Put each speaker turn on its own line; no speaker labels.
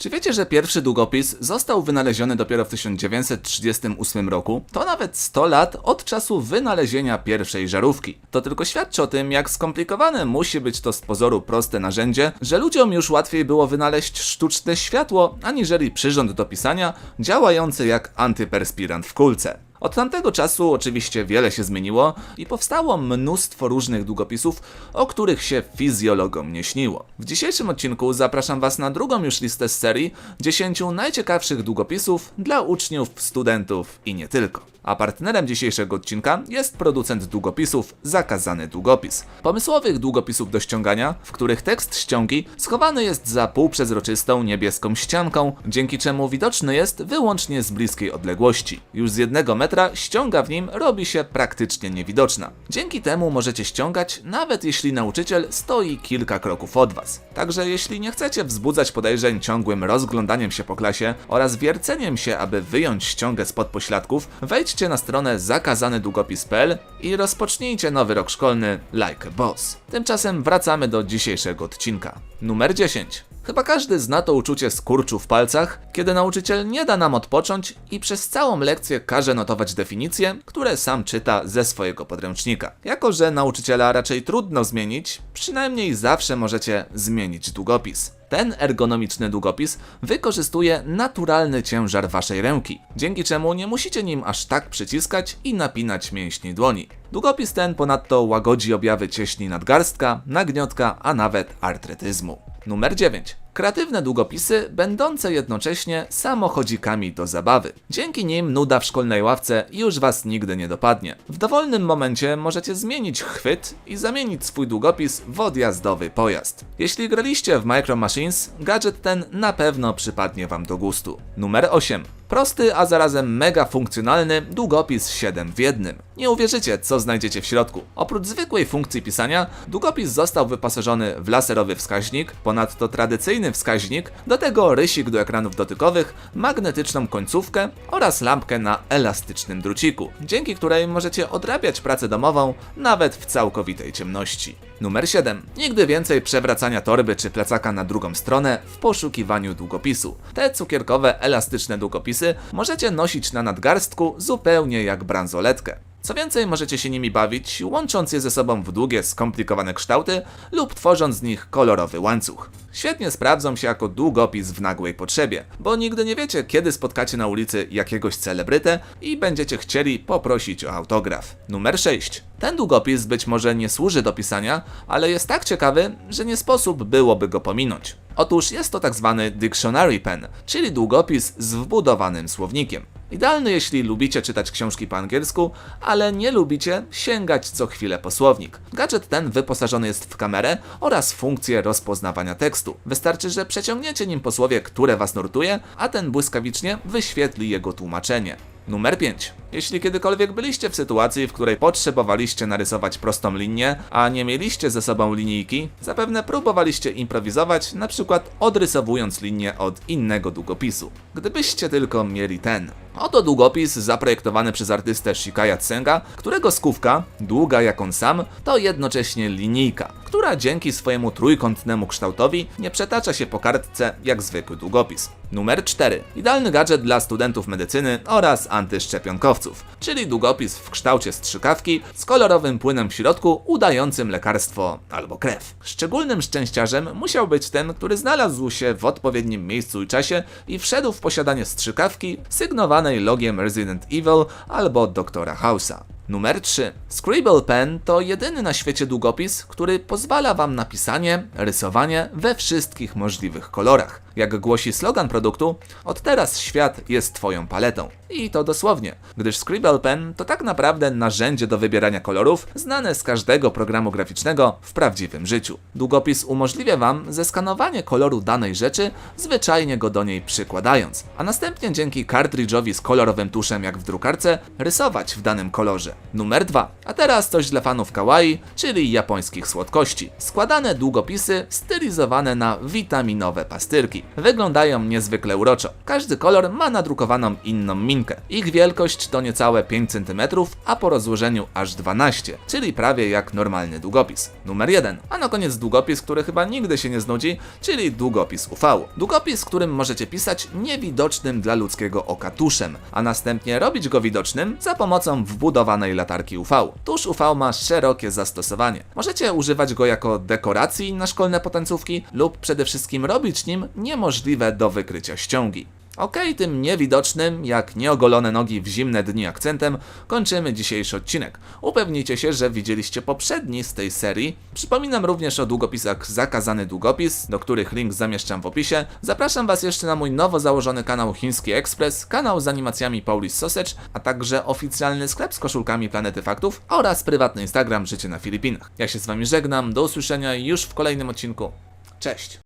Czy wiecie, że pierwszy długopis został wynaleziony dopiero w 1938 roku? To nawet 100 lat od czasu wynalezienia pierwszej żarówki. To tylko świadczy o tym, jak skomplikowane musi być to z pozoru proste narzędzie, że ludziom już łatwiej było wynaleźć sztuczne światło, aniżeli przyrząd do pisania działający jak antyperspirant w kulce. Od tamtego czasu oczywiście wiele się zmieniło i powstało mnóstwo różnych długopisów, o których się fizjologom nie śniło. W dzisiejszym odcinku zapraszam Was na drugą już listę z serii 10 najciekawszych długopisów dla uczniów, studentów i nie tylko. A partnerem dzisiejszego odcinka jest producent długopisów Zakazany Długopis. Pomysłowych długopisów do ściągania, w których tekst ściągi schowany jest za półprzezroczystą niebieską ścianką, dzięki czemu widoczny jest wyłącznie z bliskiej odległości. Już z jednego metra ściąga w nim robi się praktycznie niewidoczna. Dzięki temu możecie ściągać nawet jeśli nauczyciel stoi kilka kroków od Was. Także jeśli nie chcecie wzbudzać podejrzeń ciągłym rozglądaniem się po klasie oraz wierceniem się, aby wyjąć ściągę spod pośladków, wejdźcie na stronę zakazanydługopis.pl i rozpocznijcie nowy rok szkolny like a boss. Tymczasem wracamy do dzisiejszego odcinka. Numer 10. Chyba każdy zna to uczucie skurczu w palcach, kiedy nauczyciel nie da nam odpocząć i przez całą lekcję każe notować definicje, które sam czyta ze swojego podręcznika. Jako, że nauczyciela raczej trudno zmienić, przynajmniej zawsze możecie zmienić długopis. Ten ergonomiczny długopis wykorzystuje naturalny ciężar waszej ręki, dzięki czemu nie musicie nim aż tak przyciskać i napinać mięśni dłoni. Długopis ten ponadto łagodzi objawy cieśni nadgarstka, nagniotka, a nawet artretyzmu. Numer 9. Kreatywne długopisy, będące jednocześnie samochodzikami do zabawy. Dzięki nim nuda w szkolnej ławce już was nigdy nie dopadnie. W dowolnym momencie możecie zmienić chwyt i zamienić swój długopis w odjazdowy pojazd. Jeśli graliście w Micro Machines, gadżet ten na pewno przypadnie wam do gustu. Numer 8. Prosty, a zarazem mega funkcjonalny długopis 7 w jednym. Nie uwierzycie, co znajdziecie w środku. Oprócz zwykłej funkcji pisania, długopis został wyposażony w laserowy wskaźnik, ponadto tradycyjny wskaźnik, do tego rysik do ekranów dotykowych, magnetyczną końcówkę oraz lampkę na elastycznym druciku, dzięki której możecie odrabiać pracę domową nawet w całkowitej ciemności. Numer 7. Nigdy więcej przewracania torby czy plecaka na drugą stronę w poszukiwaniu długopisu. Te cukierkowe, elastyczne długopisy możecie nosić na nadgarstku zupełnie jak bransoletkę. Co więcej, możecie się nimi bawić, łącząc je ze sobą w długie, skomplikowane kształty lub tworząc z nich kolorowy łańcuch. Świetnie sprawdzą się jako długopis w nagłej potrzebie, bo nigdy nie wiecie, kiedy spotkacie na ulicy jakiegoś celebrytę i będziecie chcieli poprosić o autograf. Numer 6. Ten długopis być może nie służy do pisania, ale jest tak ciekawy, że nie sposób byłoby go pominąć. Otóż jest to tak zwany dictionary pen, czyli długopis z wbudowanym słownikiem. Idealny jeśli lubicie czytać książki po angielsku, ale nie lubicie sięgać co chwilę po słownik. Gadżet ten wyposażony jest w kamerę oraz funkcję rozpoznawania tekstu. Wystarczy, że przeciągniecie nim po słowie, które was nurtuje, a ten błyskawicznie wyświetli jego tłumaczenie. Numer 5. Jeśli kiedykolwiek byliście w sytuacji, w której potrzebowaliście narysować prostą linię, a nie mieliście ze sobą linijki, zapewne próbowaliście improwizować, na przykład odrysowując linię od innego długopisu. Gdybyście tylko mieli ten. Oto długopis zaprojektowany przez artystę Shikaya Tsenga, którego skówka, długa jak on sam, to jednocześnie linijka, która dzięki swojemu trójkątnemu kształtowi nie przetacza się po kartce jak zwykły długopis. Numer 4. Idealny gadżet dla studentów medycyny oraz antyszczepionkowców, czyli długopis w kształcie strzykawki z kolorowym płynem w środku udającym lekarstwo albo krew. Szczególnym szczęściarzem musiał być ten, który znalazł się w odpowiednim miejscu i czasie i wszedł w posiadanie strzykawki sygnowanej logiem Resident Evil albo Doktora House'a. Numer 3. Scribble Pen to jedyny na świecie długopis, który pozwala Wam na pisanie, rysowanie we wszystkich możliwych kolorach. Jak głosi slogan produktu, od teraz świat jest Twoją paletą. I to dosłownie, gdyż Scribble Pen to tak naprawdę narzędzie do wybierania kolorów znane z każdego programu graficznego w prawdziwym życiu. Długopis umożliwia Wam zeskanowanie koloru danej rzeczy, zwyczajnie go do niej przykładając, a następnie dzięki kartridżowi z kolorowym tuszem jak w drukarce rysować w danym kolorze. Numer 2. A teraz coś dla fanów kawaii, czyli japońskich słodkości. Składane długopisy stylizowane na witaminowe pastyrki. Wyglądają niezwykle uroczo. Każdy kolor ma nadrukowaną inną minkę. Ich wielkość to niecałe 5 cm, a po rozłożeniu aż 12, czyli prawie jak normalny długopis. Numer 1. A na koniec długopis, który chyba nigdy się nie znudzi, czyli długopis UV. Długopis, którym możecie pisać niewidocznym dla ludzkiego oka tuszem, a następnie robić go widocznym za pomocą wbudowanej latarki UV. Tusz UV ma szerokie zastosowanie. Możecie używać go jako dekoracji na szkolne potencówki lub przede wszystkim robić nim niemożliwe do wykrycia ściągi. Okej, tym niewidocznym, jak nieogolone nogi w zimne dni akcentem, kończymy dzisiejszy odcinek. Upewnijcie się, że widzieliście poprzedni z tej serii. Przypominam również o długopisach Zakazany Długopis, do których link zamieszczam w opisie. Zapraszam Was jeszcze na mój nowo założony kanał Chiński Express, kanał z animacjami Polish Sausage, a także oficjalny sklep z koszulkami Planety Faktów oraz prywatny Instagram Życie na Filipinach. Ja się z Wami żegnam, do usłyszenia już w kolejnym odcinku. Cześć!